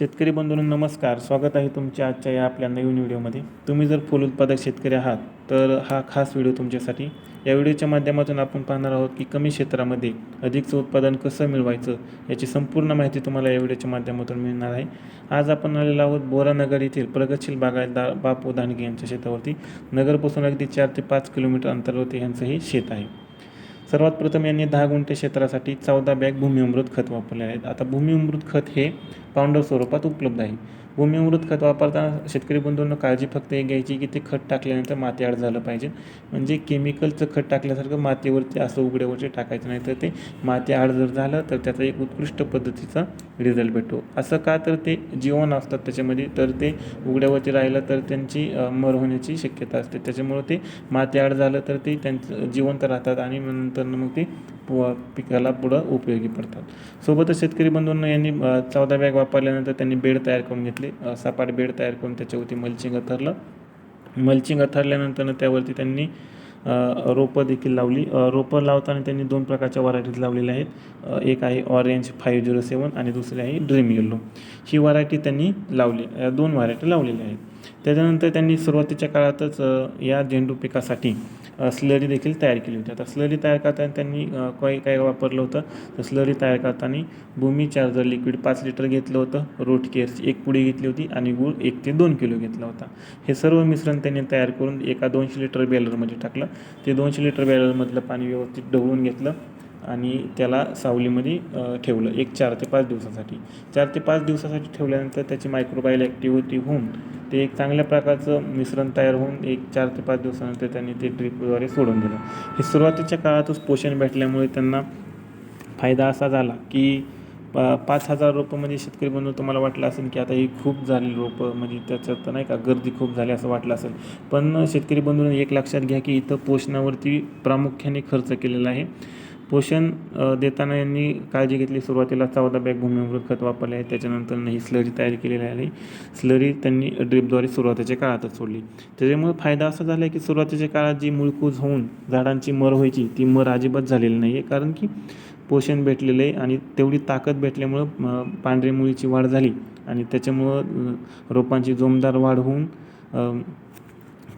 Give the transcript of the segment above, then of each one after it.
शेतकरी बंधूंनो नमस्कार. स्वागत आहे तुमच्या आजच्या या आपल्या नवीन व्हिडिओमध्ये. तुम्ही जर फुल उत्पादक शेतकरी आहात तर हा खास व्हिडिओ तुमच्यासाठी. या व्हिडिओच्या माध्यमातून आपण पाहणार आहोत की कमी क्षेत्रामध्ये अधिकचं उत्पादन कसं मिळवायचं याची संपूर्ण माहिती तुम्हाला या व्हिडिओच्या माध्यमातून मिळणार आहे. आज आपण आलेलो आहोत बोरानगर येथील प्रगतशील बागायतदार बापू दानगे यांच्या शेतावरती. नगरपासून अगदी चार ते पाच किलोमीटर अंतरावरती यांचं हे शेत आहे. सर्वात प्रथम यांनी दहा गुंठे क्षेत्रासाठी चौदा बॅग भूमिअमृत खत वापरले आहेत. आता भूमिअमृत खत हे पावडर स्वरूपात उपलब्ध आहे. भूमिमृत खत वापरताना शेतकरी बंधूंना काळजी फक्त एक घ्यायची की ते खत टाकल्यानंतर माती आड झालं पाहिजे. म्हणजे केमिकलचं खत टाकल्यासारखं मातीवरती असं उघड्यावरती टाकायचं नाही तर ते माती आड जर झालं तर त्याचा एक उत्कृष्ट पद्धतीचा रिझल्ट भेटतो. असं का तर ते जीवन असतात त्याच्यामध्ये तर ते उघड्यावरती राहिलं तर त्यांची मर होण्याची शक्यता असते. त्याच्यामुळं ते माती आड झालं तर ते त्यांचं जिवंत राहतात आणि नंतर मग ते व पिकाला पुढं उपयोगी पडतात. सोबतच शेतकरी बंधूंना यांनी चौदा बॅग वापरल्यानंतर त्यांनी बेड तयार करून घेतले. सपाट बेड तयार करून त्याच्यावरती मल्चिंग अथरलं मल्चिंग अथरल्यानंतर त्यावरती त्यांनी रोपं देखील लावली. रोपं लावताना त्यांनी दोन प्रकारच्या व्हरायटीज लावलेल्या आहेत. एक आहे ऑरेंज फाईव्ह झिरो सेवन आणि दुसरी आहे ड्रीम येल्लो ही व्हरायटी त्यांनी लावली या दोन व्हरायटी लावलेल्या आहेत. त्याच्यानंतर त्यांनी सुरुवातीच्या काळातच या झेंडू पिकासाठी स्लरी देखील तयार केली होती. आता स्लरी तयार करताना त्यांनी काय काय वापरलं होतं? तर स्लरी तयार करताना भूमी चार्जर लिक्विड पाच लिटर घेतलं होतं. रोट केअरची एक पुडी घेतली होती आणि गूळ एक ते दोन किलो घेतला होता. हे सर्व मिश्रण त्यांनी तयार करून एका दोनशे लिटर बॅलरमध्ये टाकलं. ते दोनशे लिटर बॅलरमधलं पाणी व्यवस्थित ढवळून घेतलं. आणि त्याला सावलीमध्ये ठेवलं एक चार ते पाच दिवसासाठी. चार ते पाच दिवसासाठी ठेवल्यानंतर त्याची मायक्रोबायल ॲक्टिव्हिटी होऊन ते एक चांगल्या प्रकारचं मिश्रण तयार होऊन एक चार ते पाच दिवसानंतर त्यांनी ते ड्रिपद्वारे सोडून दिलं. हे सुरुवातीच्या काळातच पोषण भेटल्यामुळे त्यांना फायदा असा झाला की पा पाच हजार रोपं म्हणजे शेतकरी बंधू तुम्हाला वाटलं असेल की आता ही खूप झाली रोपं म्हणजे त्याच्यात नाही का गर्दी खूप झाली असं वाटलं असेल. पण शेतकरी बंधूंना एक लक्षात घ्या की इथं पोषणावरती प्रामुख्याने खर्च केलेला आहे. पोषण देताना यांनी काळजी घेतली. सुरुवातीला चौदा बॅग भूमिमृत खत वापरले. आहे त्याच्यानंतर ही स्लरी तयार केलेली आहे. स्लरी त्यांनी ड्रिपद्वारे सुरुवातीच्या काळातच सोडली. त्याच्यामुळे फायदा असा झाला आहे की सुरुवातीच्या काळात जी मुळकूज होऊन झाडांची मर व्हायची ती मर अजिबात झालेली नाही आहे कारण की पोषण भेटलेलं आहे आणि तेवढी ताकद भेटल्यामुळं पांढरे पांढरी मुळीची वाढ झाली. आणि त्याच्यामुळं रोपांची जोमदार वाढ होऊन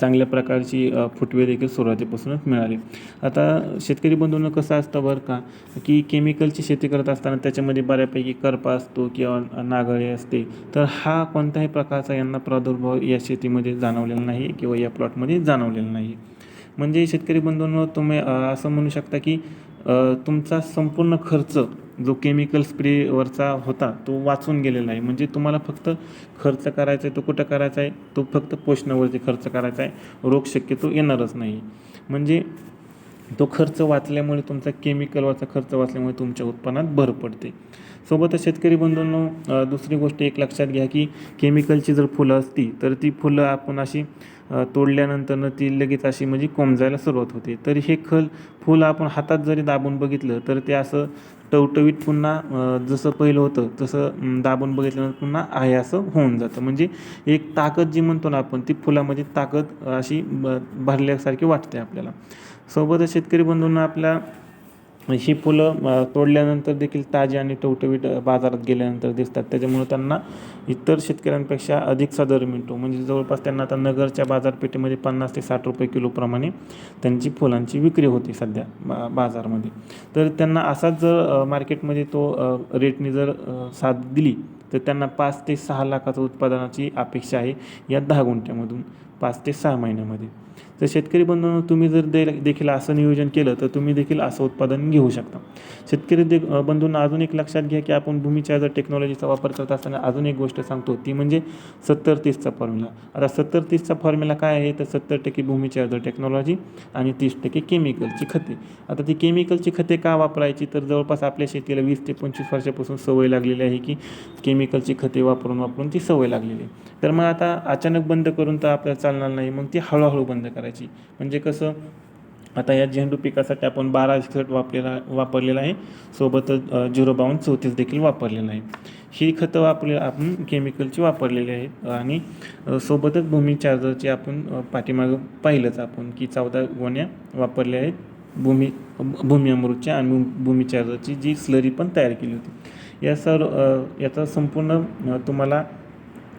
चांगल्या प्रकारची फुटवे देखील सुरुवातीपासूनच मिळाली. आता शेतकरी बंधूंना कसं असतं बरं का की केमिकलची शेती करत असताना त्याच्यामध्ये बऱ्यापैकी करपा असतो किंवा नागळे असते. तर हा कोणत्याही प्रकारचा यांना प्रादुर्भाव या शेतीमध्ये जाणवलेला नाही किंवा या प्लॉटमध्ये जाणवलेला नाही. म्हणजे शेतकरी बंधूंनो तुम्ही असं म्हणू शकता की तुमचा संपूर्ण खर्च जो केमिकल स्प्रेवरचा होता तो वाचून गेलेला आहे. म्हणजे तुम्हाला फक्त खर्च करायचा आहे तो कुठं करायचा आहे? तो फक्त पोषणावरती खर्च करायचा आहे. रोग शक्यतो येणारच नाही. म्हणजे तो खर्च वाचल्यामुळे तुमचा केमिकलवरचा खर्च वाचल्यामुळे तुमच्या उत्पन्नात भर पडते. सोबतच शेतकरी बंधूंनो दुसरी गोष्ट एक लक्षात घ्या की केमिकलची जर फुलं असती तर ती फुलं आपण अशी तोडल्यानंतरनं ती लगेच अशी म्हणजे कोमजायला सुरुवात होते. तर हे खल फुलं आपण हातात जरी दाबून बघितलं तर ते असं टवटवीत पुन्हा जसं पहिलं होतं तसं दाबून बघितल्यानंतर पुन्हा आहे असं होऊन जातं. म्हणजे एक ताकद जी म्हणतो ना आपण ती फुलामध्ये ताकद अशी ब भरल्यासारखी वाटते आपल्याला. सोबतच शेतकरी बंधूंना आपल्या ही फुलं तोडल्यानंतर देखील ताजी आणि टवटवीट बाजारात गेल्यानंतर दिसतात. त्याच्यामुळे त्यांना इतर शेतकऱ्यांपेक्षा अधिकचा दर मिळतो. म्हणजे जवळपास त्यांना आता नगरच्या बाजारपेठेमध्ये पन्नास ते साठ रुपये किलोप्रमाणे त्यांची फुलांची विक्री होती सध्या बा बाजारमध्ये. तर त्यांना असाच जर मार्केटमध्ये तो रेटने जर साथ दिली तर त्यांना पाच ते सहा लाखाचं उत्पादनाची अपेक्षा आहे या दहा गुंठ्यामधून पाच ते सहा महिन्यामध्ये. तर शेतकरी बंधूंनो तुम्ही जर दे देखील असं नियोजन केलं तर तुम्ही देखील असं उत्पादन घेऊ शकता. शेतकरी दे बंधूंना अजून एक लक्षात घ्या की आपण भूमीच्या जर टेक्नॉलॉजीचा वापर करत असताना अजून एक गोष्ट सांगतो ती म्हणजे सत्तर तीसचा फॉर्म्युला आता सत्तर तीसचा फॉर्म्युला काय आहे? तर सत्तर टक्के भूमीच्या जर टेक्नॉलॉजी आणि तीस टक्के केमिकलची खते. आता ती केमिकलची खते का वापरायची? तर जवळपास आपल्या शेतीला वीस ते पंचवीस वर्षापासून सवय लागलेली आहे की केमिकलची खते वापरून वापरून ती सवय लागलेली आहे. तर मग आता अचानक बंद करून तर आपल्याला चालणार नाही मग ती हळूहळू बंद करायची. म्हणजे कसं आता या झेंडू पिकासाठी आपण बारा एकसठ वापरलेला वापरलेला आहे. सोबतच झिरो बावन्न चौतीस देखील वापरलेलं आहे. ही खतं वापरले आपण केमिकलची वापरलेली आहेत आणि सोबतच भूमी चार्जरची आपण पाठीमागं पाहिलंच आपण की चौदा गोण्या वापरल्या आहेत. भूमी भूमी अमृतच्या आणि भूमी चार्जरची जी स्लरी पण तयार केली होती. या सर्व याचा संपूर्ण तुम्हाला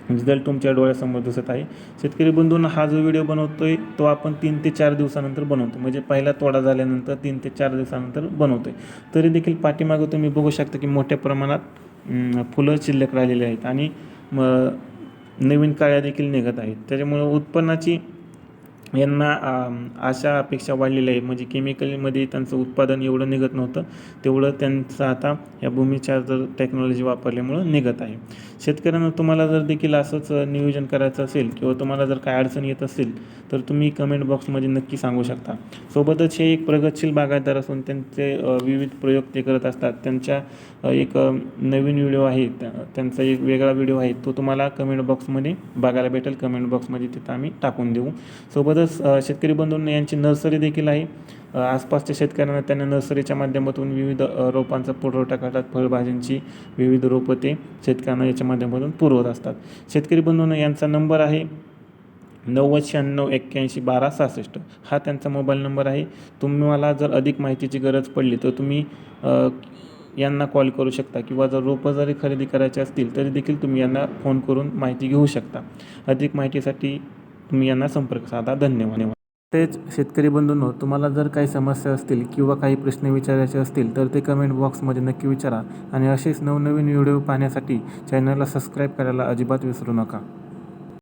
रिझल्ट तुमच्या डोळ्यासमोर दिसत आहे. शेतकरी बंधूंना हा जो व्हिडिओ बनवतो आहे तो आपण तीन ते चार दिवसानंतर बनवतो. म्हणजे पहिला तोडा झाल्यानंतर तीन ते चार दिवसानंतर बनवतो आहे तरी देखील पाठीमागं तुम्ही बघू शकता की मोठ्या प्रमाणात फुलं शिल्लक राहिलेली आहेत आणि म नवीन काळ्या देखील निघत आहेत. त्याच्यामुळं उत्पन्नाची यांना अशा अपेक्षा वाढलेल्या आहे. म्हणजे केमिकलमध्ये त्यांचं उत्पादन एवढं निघत नव्हतं. तेवढं त्यांचं आता या भूमीच्या जर टेक्नॉलॉजी वापरल्यामुळं निघत आहे. शेतकऱ्यांना तुम्हाला जर देखील असंच नियोजन करायचं असेल किंवा तुम्हाला जर काय अडचण येत असेल तर तुम्ही कमेंट बॉक्समध्ये नक्की सांगू शकता. सोबतच हे एक प्रगतशील बागायतदार असून त्यांचे विविध प्रयोग ते करत असतात. त्यांच्या एक नवीन व्हिडिओ आहे. त्यांचा एक वेगळा व्हिडिओ आहे. तो तुम्हाला कमेंट बॉक्समध्ये बघायला भेटेल. कमेंट बॉक्समध्ये तिथं आम्ही टाकून देऊ. सोबत बरंच शेतकरी बंधूंनी यांची नर्सरी देखील आहे. आसपासच्या शेतकऱ्यांना त्यांना नर्सरीच्या माध्यमातून विविध रोपांचा पुरवठा करतात. फळभाज्यांची विविध रोपं ते शेतकऱ्यांना याच्या माध्यमातून पुरवत असतात. शेतकरी बंधूंना यांचा नंबर आहे नव्वद शहाण्णव एक्क्याऐंशी बारा सहासष्ट. हा त्यांचा मोबाईल नंबर आहे. तुम्हाला जर अधिक माहितीची गरज पडली तर तुम्ही यांना कॉल करू शकता किंवा जर रोपं जरी खरेदी करायचे असतील तरी देखील तुम्ही यांना फोन करून माहिती घेऊ शकता. अधिक माहितीसाठी तुम्ही यांना संपर्क साधा. धन्यवाद. तेच शेतकरी बंधूंनो तुम्हाला जर काही समस्या असतील किंवा काही प्रश्न विचारायचे असतील तर ते कमेंट बॉक्समध्ये नक्की विचारा. आणि असेच नवनवीन व्हिडिओ पाहण्यासाठी चॅनलला सबस्क्राईब करायला अजिबात विसरू नका.